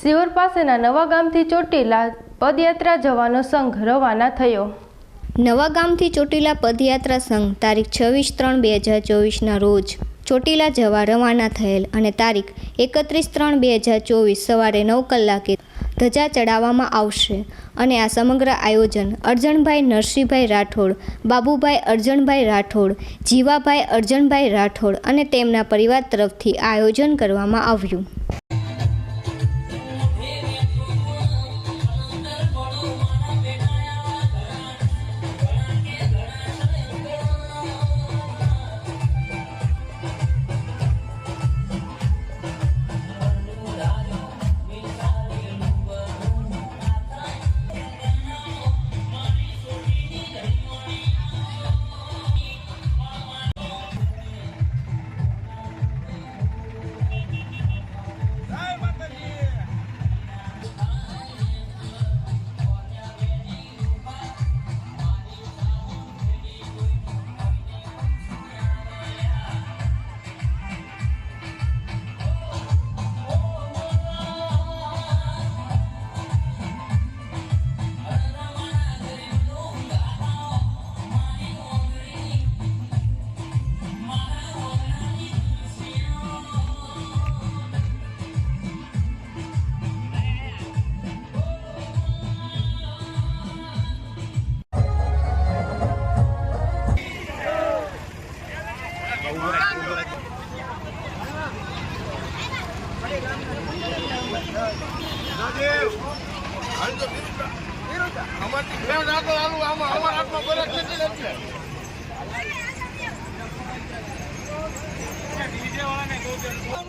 સિહોર પાસેના નવા ગામથી ચોટીલા પદયાત્રા જવાનો સંઘ રવાના થયો. નવા ગામથી ચોટીલા પદયાત્રા સંઘ તારીખ છવ્વીસ ત્રણ બે હજાર ચોવીસના રોજ ચોટીલા જવા રવાના થયેલ અને તારીખ એકત્રીસ ત્રણ બે હજાર ચોવીસ સવારે નવ કલાકે ધજા ચડાવવામાં આવશે અને આ સમગ્ર આયોજન અરજણભાઈ નરસિંહભાઈ રાઠોડ, બાબુભાઈ અરજણભાઈ રાઠોડ, જીવાભાઈ અરજણભાઈ રાઠોડ અને તેમના પરિવાર તરફથી આયોજન કરવામાં આવ્યું.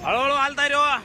હળો હળો હાલતા રહ્યો